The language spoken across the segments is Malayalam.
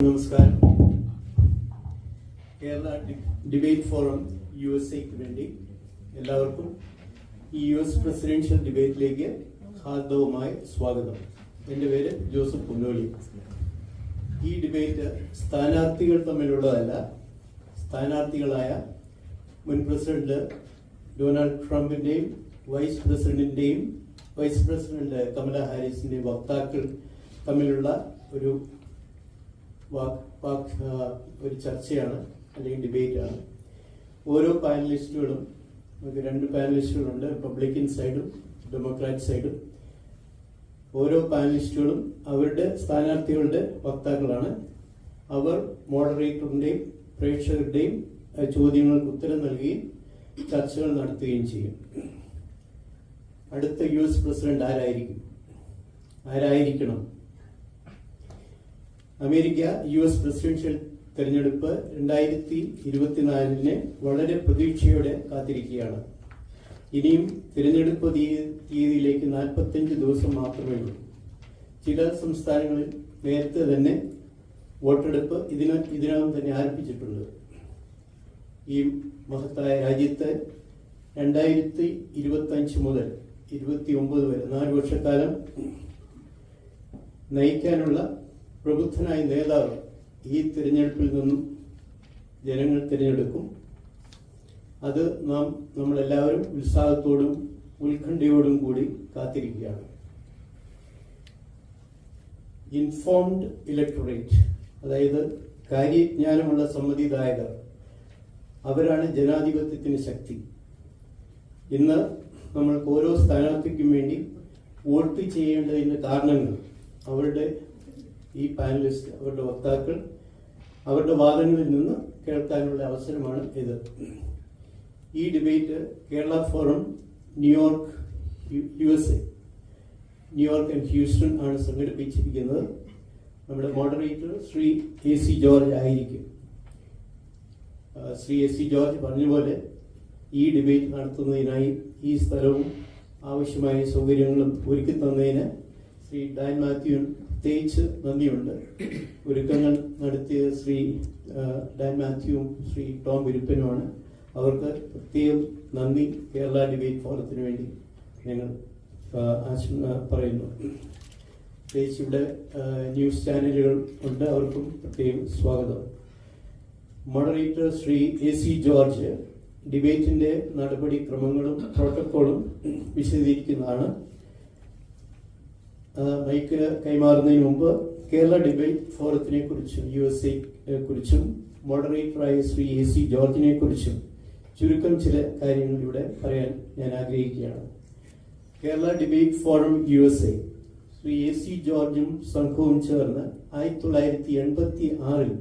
നമസ്കാരം. Kerala debate forum U S എക്ക് വേണ്ടി എല്ലാവർക്കും ഈ യു എസ് പ്രസിഡൻഷ്യൽ ഡിബേറ്റിലേക്ക് ഹാർദവുമായി സ്വാഗതം. എന്റെ പേര് ജോസഫ് പുന്നോളി. ഈ ഡിബേറ്റ് സ്ഥാനാർത്ഥികൾ തമ്മിലുള്ളതല്ല സ്ഥാനാർത്ഥികളായ മുൻ പ്രസിഡന്റ് ഡൊണാൾഡ് ട്രംപിന്റെയും വൈസ് പ്രസിഡന്റിന്റെയും വൈസ് പ്രസിഡന്റ് കമല ഹാരിസിന്റെയും വക്താക്കൾ തമ്മിലുള്ള ഒരു വാക് വാക് ഒരു ചർച്ചയാണ് അല്ലെങ്കിൽ ഡിബേറ്റ് ആണ് ഓരോ പാനലിസ്റ്റുകളും നമുക്ക് രണ്ട് പാനലിസ്റ്റുകളുണ്ട് റിപ്പബ്ലിക്കൻ സൈഡും ഡെമോക്രാറ്റ് സൈഡും ഓരോ പാനലിസ്റ്റുകളും അവരുടെ സ്ഥാനാർത്ഥികളുടെ വക്താക്കളാണ്. അവർ മോഡറേറ്ററിന്റെയും പ്രേക്ഷകരുടെയും ചോദ്യങ്ങൾക്ക് ഉത്തരം നൽകുകയും ചർച്ചകൾ നടത്തുകയും ചെയ്യും. അടുത്ത യു എസ് പ്രസിഡന്റ് ആരായിരിക്കും? ആരായിരിക്കണം? അമേരിക്ക യു എസ് പ്രസിഡൻഷ്യൽ തെരഞ്ഞെടുപ്പ് രണ്ടായിരത്തി ഇരുപത്തിനാലിനെ വളരെ പ്രതീക്ഷയോടെ കാത്തിരിക്കുകയാണ്. ഇനിയും തിരഞ്ഞെടുപ്പ് തീയ- തീയതിയിലേക്ക് നാൽപ്പത്തഞ്ച് ദിവസം മാത്രമേ ഉള്ളൂ. ചില സംസ്ഥാനങ്ങളിൽ നേരത്തെ തന്നെ വോട്ടെടുപ്പ് ഇതിന ഇതിനകം തന്നെ ആരംഭിച്ചിട്ടുണ്ട്. ഈ മഹത്തായ രാജ്യത്ത് രണ്ടായിരത്തി ഇരുപത്തി അഞ്ച് മുതൽ ഇരുപത്തി ഒമ്പത് വരെ നാല് വർഷക്കാലം നയിക്കാനുള്ള പ്രബുദ്ധനായ നേതാവ് ഈ തിരഞ്ഞെടുപ്പിൽ നിന്നും ജനങ്ങൾ തിരഞ്ഞെടുക്കും. അത് നാം നമ്മളെല്ലാവരും ഉത്സാഹത്തോടും ഉത്കണ്ഠയോടും കൂടി കാത്തിരിക്കുകയാണ്. ഇൻഫോംഡ് ഇലക്ടറേറ്റ് അതായത് കാര്യജ്ഞാനമുള്ള സമ്മതിദായകർ അവരാണ് ജനാധിപത്യത്തിന് ശക്തി. ഇന്ന് നമ്മൾക്ക് ഓരോ സ്ഥാനാർത്ഥിക്കും വേണ്ടി വോട്ട് ചെയ്യേണ്ടതിന്റെ കാരണങ്ങൾ അവരുടെ ഈ പാനലിസ്റ്റ് അവരുടെ വക്താക്കൾ അവരുടെ വാദങ്ങളിൽ നിന്ന് കേൾക്കാനുള്ള അവസരമാണ് ഇത്. ഈ debate Kerala forum New York U S A New York and Houston ആണ് സംഘടിപ്പിച്ചിരിക്കുന്നത്. നമ്മുടെ moderator Shri A C George ആയിരിക്കും. ശ്രീ എസ് സി ജോർജ് പറഞ്ഞ പോലെ ഈ ഡിബേറ്റ് നടത്തുന്നതിനായി ഈ സ്ഥലവും ആവശ്യമായ സൗകര്യങ്ങളും ഒരുക്കി തന്നതിന് ശ്രീ ഡാൻ മാത്യു പ്രത്യേകിച്ച് നന്ദിയുണ്ട്. ഒരുക്കങ്ങൾ നടത്തിയ ശ്രീ ഡാൻ മാത്യുവും ശ്രീ ടോം വിരുപ്പനുമാണ്. അവർക്ക് പ്രത്യേകം നന്ദി. കേരള ഡിബേറ്റ് ഫോറത്തിന് വേണ്ടി ഞങ്ങൾ പറയുന്നു. പ്രത്യേകിച്ച് ഇവിടെ ന്യൂസ് ചാനലുകൾ ഉണ്ട്. അവർക്കും പ്രത്യേകം സ്വാഗതം. Moderator Shri A C George ഡിബേറ്റിന്റെ നടപടിക്രമങ്ങളും പ്രോട്ടോക്കോളും വിശദീകരിക്കുന്നതാണ്. മൈക്ക് കൈമാറുന്നതിന് മുമ്പ് കേരള ഡിബേറ്റ് ഫോറത്തിനെ കുറിച്ചും യു എസ് എ കുറിച്ചും മോഡറേറ്ററായ ശ്രീ എ സി ജോർജിനെ കുറിച്ചും ചുരുക്കം ചില കാര്യങ്ങൾ ഇവിടെ പറയാൻ ഞാൻ ആഗ്രഹിക്കുകയാണ്. Kerala debate forum U S A Shri A C ജോർജും സംഘവും ചേർന്ന് ആയിരത്തി തൊള്ളായിരത്തി എൺപത്തി ആറിൽ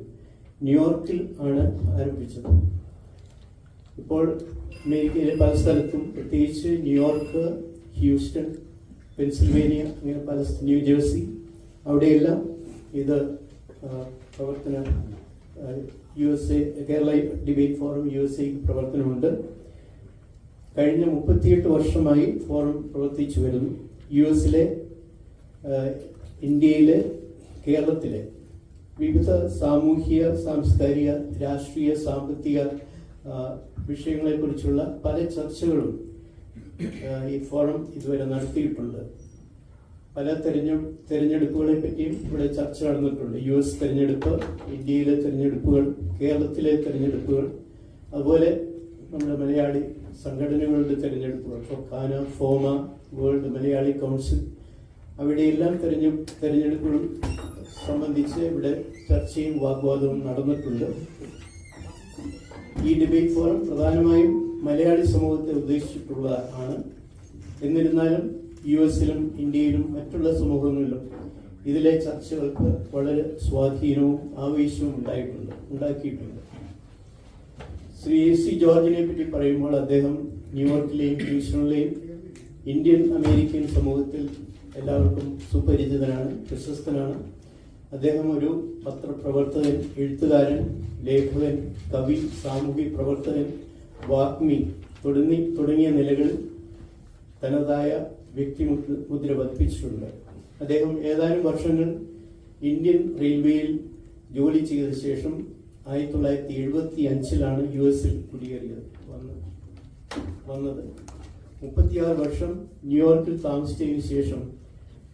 ന്യൂയോർക്കിൽ ആണ് ആരംഭിച്ചത്. ഇപ്പോൾ അമേരിക്കയിലെ പല സ്ഥലത്തും പ്രത്യേകിച്ച് ന്യൂയോർക്ക് ഹ്യൂസ്റ്റൺ പെൻസിൽവേനിയ അങ്ങനെ പല ന്യൂ ന്യൂജേഴ്സി അവിടെയെല്ലാം ഇത് പ്രവർത്തനം U S A Kerala debate forum U S A പ്രവർത്തനമുണ്ട്. കഴിഞ്ഞ മുപ്പത്തിയെട്ട് വർഷമായി ഫോറം പ്രവർത്തിച്ചു വരുന്നു. യു എസിലെ ഇന്ത്യയിലെ കേരളത്തിലെ വിവിധ സാമൂഹിക സാംസ്കാരിക രാഷ്ട്രീയ സാമ്പത്തിക വിഷയങ്ങളെക്കുറിച്ചുള്ള പല ചർച്ചകളും ഈ ഫോറം ഇതുവരെ നടത്തിയിട്ടുണ്ട്. പല തെരഞ്ഞെ തെരഞ്ഞെടുപ്പുകളെ പറ്റിയും ഇവിടെ ചർച്ച നടന്നിട്ടുണ്ട്. യു എസ് തെരഞ്ഞെടുപ്പ് ഇന്ത്യയിലെ തെരഞ്ഞെടുപ്പുകൾ കേരളത്തിലെ തെരഞ്ഞെടുപ്പുകൾ അതുപോലെ നമ്മുടെ മലയാളി സംഘടനകളുടെ തെരഞ്ഞെടുപ്പുകൾ. FOKANA FOMAA world Malayali council. അവിടെയെല്ലാം തെരഞ്ഞെ തെരഞ്ഞെടുപ്പുകളും സംബന്ധിച്ച് ഇവിടെ ചർച്ചയും വാഗ്വാദവും നടന്നിട്ടുണ്ട്. ഈ ഡിബേറ്റ് ഫോറം പ്രധാനമായും മലയാളി സമൂഹത്തെ ഉദ്ദേശിച്ചിട്ടുള്ള ആണ്. എന്നിരുന്നാലും യു എസിലും ഇന്ത്യയിലും മറ്റുള്ള സമൂഹങ്ങളിലും ഇതിലെ ചർച്ചകൾക്ക് വളരെ സ്വാധീനവും ആവേശവും ഉണ്ടായിട്ടുണ്ട് ഉണ്ടാക്കിയിട്ടുണ്ട്. ശ്രീ എ സി ജോർജിനെ പറ്റി പറയുമ്പോൾ അദ്ദേഹം ന്യൂയോർക്കിലെയും ഹ്യൂസ്റ്റണിലെയും ഇന്ത്യൻ അമേരിക്കൻ സമൂഹത്തിൽ എല്ലാവർക്കും സുപരിചിതനാണ് പ്രശസ്തനാണ്. അദ്ദേഹം ഒരു പത്രപ്രവർത്തകൻ എഴുത്തുകാരൻ ലേഖകൻ കവി സാമൂഹ്യ പ്രവർത്തകൻ വാഗ്മി തുടങ്ങി തുടങ്ങിയ നിലകളിൽ തനതായ വ്യക്തിമുദ്ര മുദ്ര പതിപ്പിച്ചിട്ടുണ്ട്. അദ്ദേഹം ഏതാനും വർഷങ്ങൾ ഇന്ത്യൻ റെയിൽവേയിൽ ജോലി ചെയ്ത ശേഷം ആയിരത്തി തൊള്ളായിരത്തി എഴുപത്തി അഞ്ചിലാണ് യു എസിൽ കുടിയേറിയത്. വന്ന് വന്നത്. മുപ്പത്തിയാറ് വർഷം ന്യൂയോർക്കിൽ താമസിച്ചതിനു ശേഷം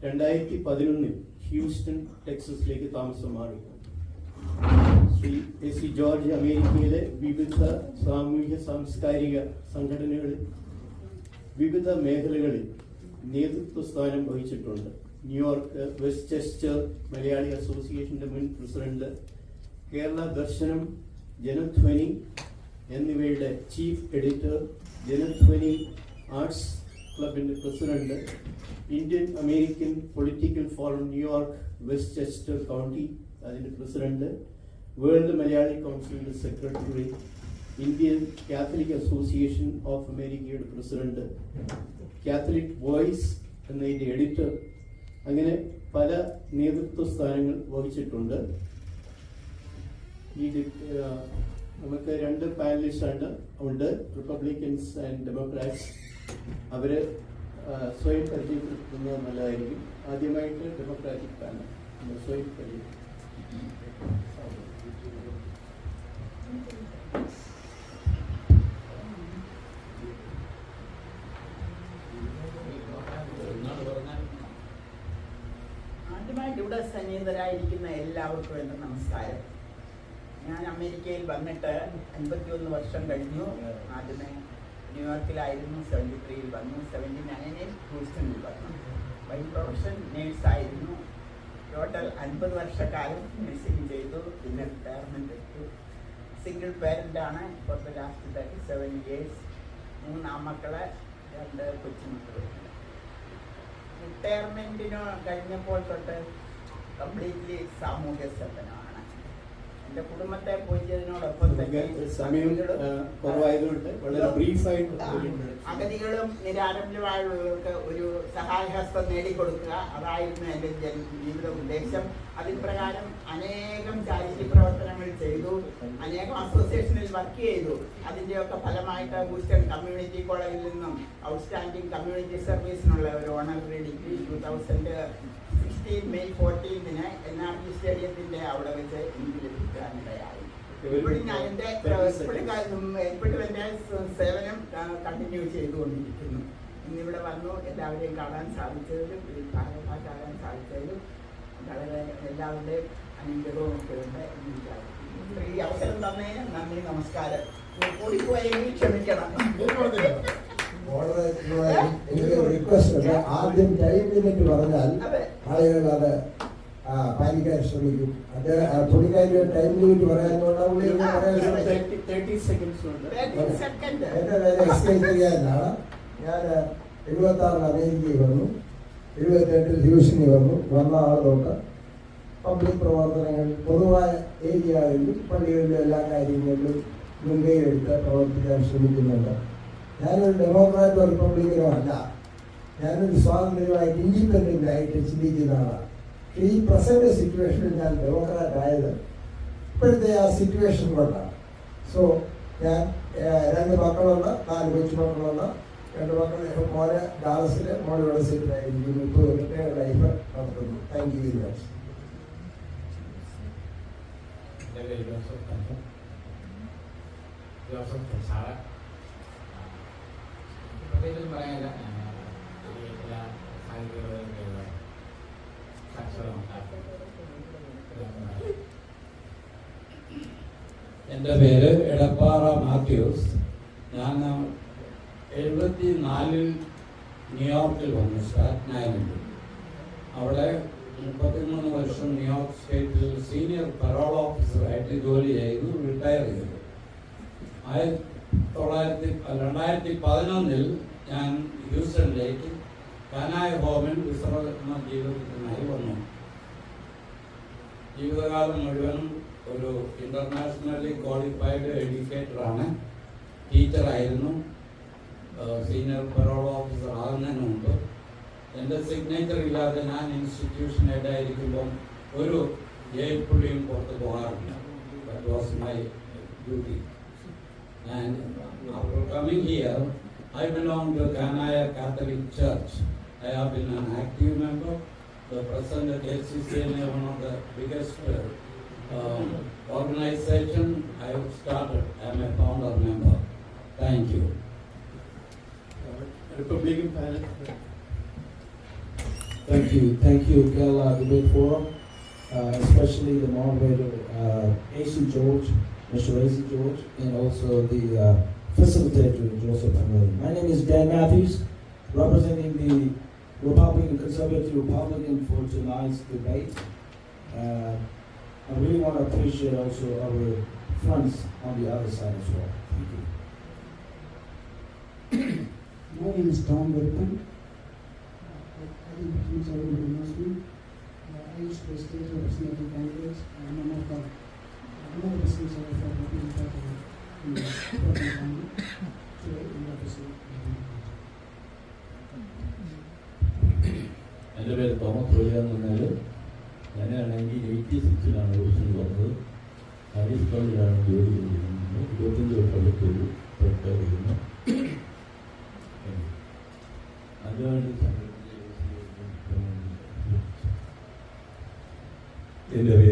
രണ്ടായിരത്തി പതിനൊന്നിൽ ഹ്യൂസ്റ്റൺ ടെക്സസിലേക്ക് താമസം മാറി. ശ്രീ എ സി ജോർജ് അമേരിക്കയിലെ വിവിധ സാമൂഹ്യ സാംസ്കാരിക സംഘടനകളിൽ വിവിധ മേഖലകളിൽ നേതൃത്വ സ്ഥാനം വഹിച്ചിട്ടുണ്ട്. ന്യൂയോർക്ക് വെസ്റ്റ്ചെസ്റ്റർ മലയാളി അസോസിയേഷന്റെ മുൻ പ്രസിഡന്റ് കേരള ദർശനം ജനധ്വനി എന്നിവയുടെ ചീഫ് എഡിറ്റർ ജനധ്വനി ആർട്സ് ക്ലബിന്റെ president Indian American political forum New York Westchester county അതിന്റെ പ്രസിഡന്റ് വേൾഡ് മലയാളി കൗൺസിലിന്റെ secretary Indian Catholic association of അമേരിക്കയുടെ പ്രസിഡന്റ് കാത്തലിക് വോയിസ് എന്നതിന്റെ എഡിറ്റർ അങ്ങനെ പല നേതൃത്വ സ്ഥാനങ്ങൾ വഹിച്ചിട്ടുണ്ട്. ഈ നമുക്ക് രണ്ട് പാനലിസ്റ്റ് ഉണ്ട് റിപ്പബ്ലിക്കൻസ് ആൻഡ് ഡെമോക്രാറ്റ്സ് അവർ സ്വയം പരിചയപ്പെടുത്തുന്നത് നല്ലതായിരിക്കും. ആദ്യമായിട്ട് ഡെമോക്രാറ്റിക് പാനൽ സ്വയം പരിചയം ആദ്യമായിട്ട് ഇവിടെ സന്നിഹിതരായിരിക്കുന്ന എല്ലാവർക്കും എന്റെ നമസ്കാരം. ഞാൻ അമേരിക്കയിൽ വന്നിട്ട് അൻപത്തിയൊന്ന് വർഷം കഴിഞ്ഞു. ആദ്യമേ ന്യൂയോർക്കിലായിരുന്നു സെവന്റി ത്രീയിൽ വന്നു. സെവന്റി നയനിൽ ഹൂസ്റ്റണിൽ വന്നു. By profession നേഴ്സായിരുന്നു. ടോട്ടൽ അൻപത് വർഷക്കാലം നഴ്സിംഗ് ചെയ്തു. പിന്നെ റിട്ടയർമെന്റ് എടുത്തു. Single പേരന്റാണ് for the last thirty seven years. മൂന്ന് മക്കളെ രണ്ട് കൊച്ചുമക്കളുണ്ട് റിട്ടയർമെന്റിനോ കഴിഞ്ഞപ്പോൾ തൊട്ട് കംപ്ലീറ്റ്ലി സാമൂഹ്യ സേവനമാണ്. എന്റെ കുടുംബത്തെ പോയിച്ചതിനോടൊപ്പം തന്നെ. അഗതികളും നിരാലംബരായുള്ളവർക്ക് ഒരു സഹായഹസ്തം നേടിക്കൊടുക്കുക. അതായിരുന്നു എന്റെ ജീവിത ഉദ്ദേശം. അതിപ്രകാരം അനേകം ചാരിറ്റി പ്രവർത്തനങ്ങൾ ചെയ്തു. അനേകം അസോസിയേഷനിൽ വർക്ക് ചെയ്തു. അതിന്റെയൊക്കെ ഫലമായിട്ട് ഹൂസ്റ്റൺ കമ്മ്യൂണിറ്റി കോളേജിൽ നിന്നും ഔട്ട്സ്റ്റാൻഡിംഗ് കമ്മ്യൂണിറ്റി സർവീസിനുള്ള ഒരു honorary degree two thousand sixteen May ഫോർട്ടീൻതിന് N R G സ്റ്റേഡിയത്തിന്റെ അവിടെ വെച്ച് എനിക്ക് ലഭിക്കാനിടയായി ഇപ്പോഴും ഞാൻ എന്റെ ഇപ്പോഴും ഇപ്പോഴും സേവനം കണ്ടിന്യൂ ചെയ്തുകൊണ്ടിരിക്കുന്നു. ഇന്നിവിടെ വന്നു എല്ലാവരെയും കാണാൻ സാധിച്ചതിലും ഭാഗമാക്കാൻ സാധിച്ചതിലും വളരെ എല്ലാവരുടെയും അനുഗ്രഹവും ഒക്കെ ഉണ്ട്. ഈ അവസരം തന്നെ നന്ദി നമസ്കാരം. കൂടിപ്പോയെങ്കിൽ ക്ഷമിക്കണം. എനിക്ക് റിക്വസ്റ്റ് ഉണ്ട്. ആദ്യം ടൈം ലിമിറ്റ് പറഞ്ഞാൽ. ആളുകൾ അത് പാലിക്കാൻ ശ്രമിക്കും. അത് തുണിക്കാരി പുള്ളിക്കാരി ടൈം ലിമിറ്റ് പറയാനുള്ള പുള്ളി പറയാൻ ശ്രമിക്കും 30 30 seconds ഉണ്ട്. സെക്കൻഡ് എന്റെ പേര് എസ് ചെയ്യാനാണ്. ഞാൻ എഴുപത്തി ആറിൽ അമേരിക്കയിൽ വന്നു. എഴുപത്തെട്ടിൽ ഹ്യൂഷനിൽ വന്നു. വന്ന ആൾ തൊട്ട് പബ്ലിക് പ്രവർത്തനങ്ങൾ പൊതുവായ ഏരിയകളിലും പള്ളികളിലും എല്ലാ കാര്യങ്ങളിലും മുൻകൈയെടുത്ത് പ്രവർത്തിക്കാൻ ശ്രമിക്കുന്നുണ്ട്. ഞാനൊരു ഡെമോക്രാറ്റോ റിപ്പബ്ലിക്കനോ അല്ല ഞാനൊരു സ്വാതന്ത്ര്യമായിട്ട് ഇൻഡിപെൻഡന്റ് ആയിട്ട് ചിന്തിക്കുന്ന ആളാണ് പക്ഷേ ഈ പ്രസന്റ് സിറ്റുവേഷനിൽ ഞാൻ ഡെമോക്രാറ്റ് ആയത് ഇപ്പോഴത്തെ ആ സിറ്റുവേഷൻ കൊണ്ടാണ് സോ ഞാൻ രണ്ട് മക്കളുണ്ട് നാല് കൊച്ചുമക്കളുണ്ട് രണ്ട് മക്കൾ മോനെ ഡാലസിൽ മോളെ ഇവിടെ സെറ്റിൽ ആയിരിക്കുന്നു ഇപ്പോൾ എന്റെ ലൈഫ് നടത്തുന്നു thank you very much Joseph പ്രസാദ പ്രത്യേകിച്ച് പറയാനില്ല. എന്റെ പേര് എടപ്പാറ മാത്യൂസ്. ഞാൻ എഴുപത്തി നാലിൽ ന്യൂയോർക്കിൽ വന്നു സ്റ്റാറ്റ് ഐലൻഡിൽ അവിടെ മുപ്പത്തിമൂന്ന് വർഷം ന്യൂയോർക്ക് സ്റ്റേറ്റിൽ സീനിയർ പരോൾ ഓഫീസറായിട്ട് ജോലി ചെയ്തു റിട്ടയർ ചെയ്തു. ആയിരത്തി തൊള്ളായിരത്തി രണ്ടായിരത്തി പതിനൊന്നിൽ ഞാൻ ഹ്യൂസ്റ്റണിലേക്ക് കാനായ ഹോമിൽ വിശ്രമ ജീവിതത്തിനായി വന്നു. ജീവിതകാലം മുഴുവനും ഒരു ഇന്റർനാഷണലി ക്വാളിഫൈഡ് എഡ്യൂക്കേറ്ററാണ്. ടീച്ചറായിരുന്നു. സീനിയർ പരോൾ ഓഫീസർ ആകുന്നതിന് മുമ്പ്. എന്റെ സിഗ്നേച്ചർ ഇല്ലാതെ ഞാൻ ഇൻസ്റ്റിറ്റ്യൂഷൻ ഹെഡായിരിക്കുമ്പം ഒരു ജയിൽ പുള്ളിയും പുറത്ത് പോകാറില്ല. ദാറ്റ് ഡ്യൂട്ടി ഞാൻ coming here, I belong to Kanaya Catholic Church. I have been an active member. The present at HCCNA, one of the biggest um, organization I have started. I am a founder member. Thank you. Uh, Republican panel. Thank you. Thank you, Kerala Debate Forum, uh, especially the moderator, uh, AC George, Mr. AC George, and also the uh, facilitator, Joseph Hamilton. My name is Dan Matthews, representing the Republican, Conservative Republican for tonight's debate. Uh, I really want to appreciate also our friends on the other side as well. Thank you. My name is Tom Whitman. 습관이라는 게 있는데 뭐든지 걸려도 걸려야 되거든요. 안전하게 잘 되는 게 있어요. 옛날에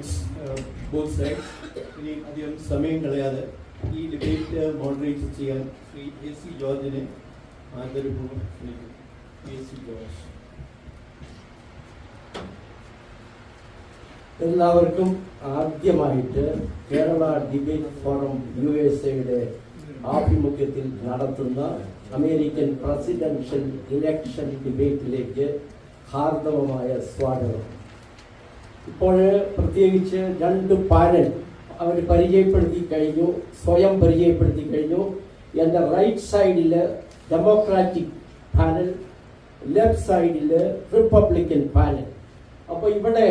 thanks both sides ഇനി അധികം സമയം കളയാതെ ഈ ഡിബേറ്റ് മോഡറേറ്റ് ചെയ്യാൻ ശ്രീ എ സി ജോർജിനെ ആദരപൂർവം ക്ഷണിക്കുന്നു. A C George. എല്ലാവർക്കും ആദ്യമായിട്ട് Kerala debate forum U S എയുടെ ആഭിമുഖ്യത്തിൽ നടത്തുന്ന അമേരിക്കൻ പ്രസിഡൻഷ്യൽ ഇലക്ഷൻ ഡിബേറ്റിലേക്ക് ഹാർദവമായ സ്വാഗതം. ഇപ്പോൾ പ്രത്യേകിച്ച് രണ്ട് പാനൽ അവർ പരിചയപ്പെടുത്തി കഴിഞ്ഞു സ്വയം പരിചയപ്പെടുത്തി കഴിഞ്ഞു. എന്റെ റൈറ്റ് സൈഡിൽ ഡെമോക്രാറ്റിക് പാനൽ ലെഫ്റ്റ് സൈഡിൽ റിപ്പബ്ലിക്കൻ പാനൽ അപ്പോൾ ഇവിടെ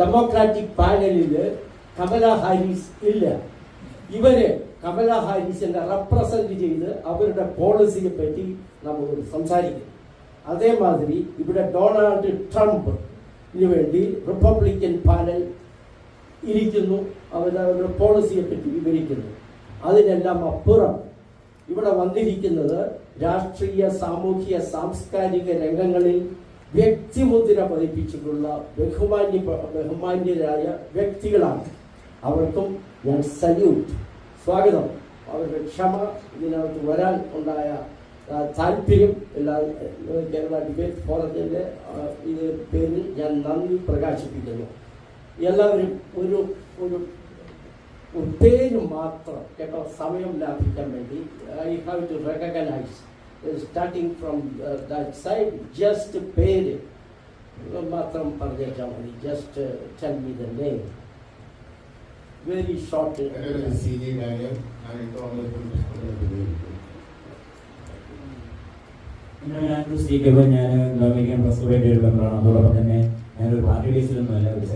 ഡെമോക്രാറ്റിക് പാനലിൽ കമല ഹാരിസ് ഇല്ല. ഇവർ കമല ഹാരിസിനെ റെപ്രസെന്റ് ചെയ്ത് അവരുടെ പോളിസിയെ പറ്റി നമ്മൾ സംസാരിക്കും അതേമാതിരി ഇവിടെ ഡൊണാൾഡ് ട്രംപിന് വേണ്ടി റിപ്പബ്ലിക്കൻ പാനൽ ഇരിക്കുന്നു. അവർ അവരുടെ പോളിസിയെ പറ്റി വിവരിക്കുന്നു. അതിനെല്ലാം അപ്പുറം ഇവിടെ വന്നിരിക്കുന്നത് രാഷ്ട്രീയ സാമൂഹിക സാംസ്കാരിക രംഗങ്ങളിൽ വ്യക്തിമുദ്ര പതിപ്പിച്ചിട്ടുള്ള ബഹുമാന്യ ബഹുമാന്യരായ വ്യക്തികളാണ്. അവർക്കും ഞാൻ സല്യൂട്ട് സ്വാഗതം. അവരുടെ ക്ഷമ ഇതിനകത്ത് വരാൻ ഉണ്ടായ താല്പര്യം എല്ലാ കേരള ഡിബേറ്റ് ഫോറത്തിന്റെ ഇത് പേരിൽ ഞാൻ നന്ദി പ്രകാശിപ്പിക്കുന്നു. എല്ലാവരും ഒരു ഒരു പേര് മാത്രം കേട്ടോ സമയം ലാഭിക്കാൻ വേണ്ടി I have to recognise starting from that side just പേര് മാത്രം പറഞ്ഞേച്ചാൽ മതി just tell me the name. Very short senior കാര്യം ഞാൻ കോൺഗ്രസ് ഞാൻ സി ഇപ്പോൾ ഞാൻ അമേരിക്കൻ പ്രസ് ഒരു മെമ്പറാണ് അതോടൊപ്പം തന്നെ ഞാനൊരു പാർട്ടി ബേസിലൊന്നുമല്ല ഒരു